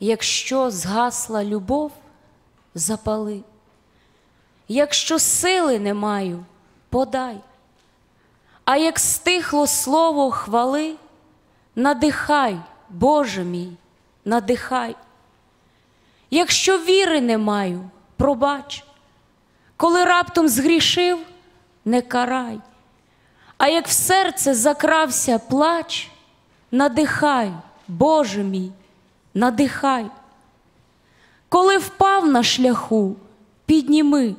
Якщо згасла любов, запали, якщо сили не маю, подай, а як стихло слово хвали, надихай, Боже мій, надихай. Якщо віри не маю, пробач, коли раптом згрішив, не карай, а як в серце закрався плач, надихай, Боже мій, надихай. Коли впав на шляху, підніми,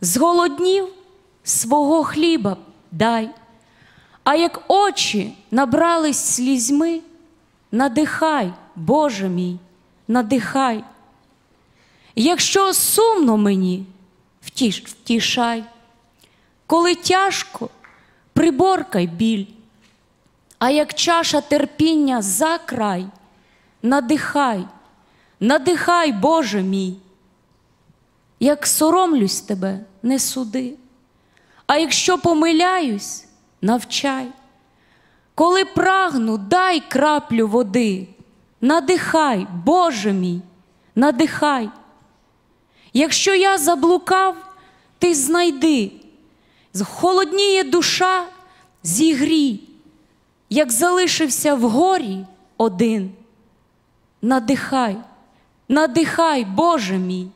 зголоднів свого хліба дай, а як очі набрались слізьми, надихай, Боже мій, надихай. Якщо сумно мені, втіш, втішай, коли тяжко, приборкай біль, а як чаша терпіння за край, надихай, надихай, Боже мій, як соромлюсь тебе, не суди, а якщо помиляюсь, навчай, коли прагну, дай краплю води, надихай, Боже мій, надихай. Якщо я заблукав, ти знайди, холодніє душа, зігрій, як залишився в горі один. Надихай, надихай, Боже мій.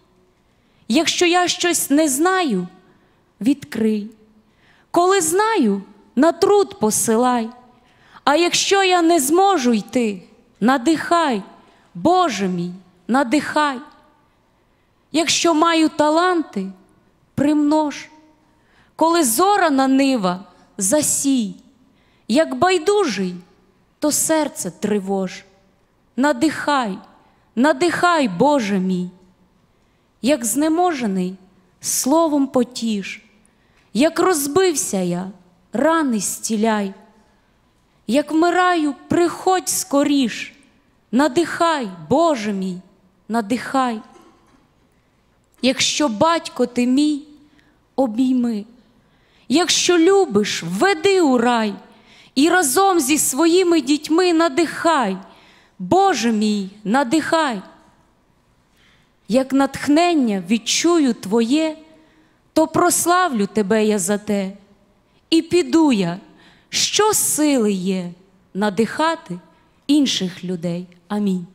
Якщо я щось не знаю, відкрий. Коли знаю, на труд посилай. А якщо я не зможу йти, надихай, Боже мій, надихай. Якщо маю таланти, примнож, коли зорана нива, засій, як байдужий, то серце тривож. Надихай, надихай, Боже мій, як знеможений, словом потіш, як розбився я, рани стіляй, як вмираю, приходь скоріш, надихай, Боже мій, надихай. Якщо батько ти мій, обійми, якщо любиш, веди у рай. І разом зі своїми дітьми надихай, Боже мій, надихай. Як натхнення відчую Твоє, то прославлю Тебе я за те, і піду я, що сили є надихати інших людей. Амінь.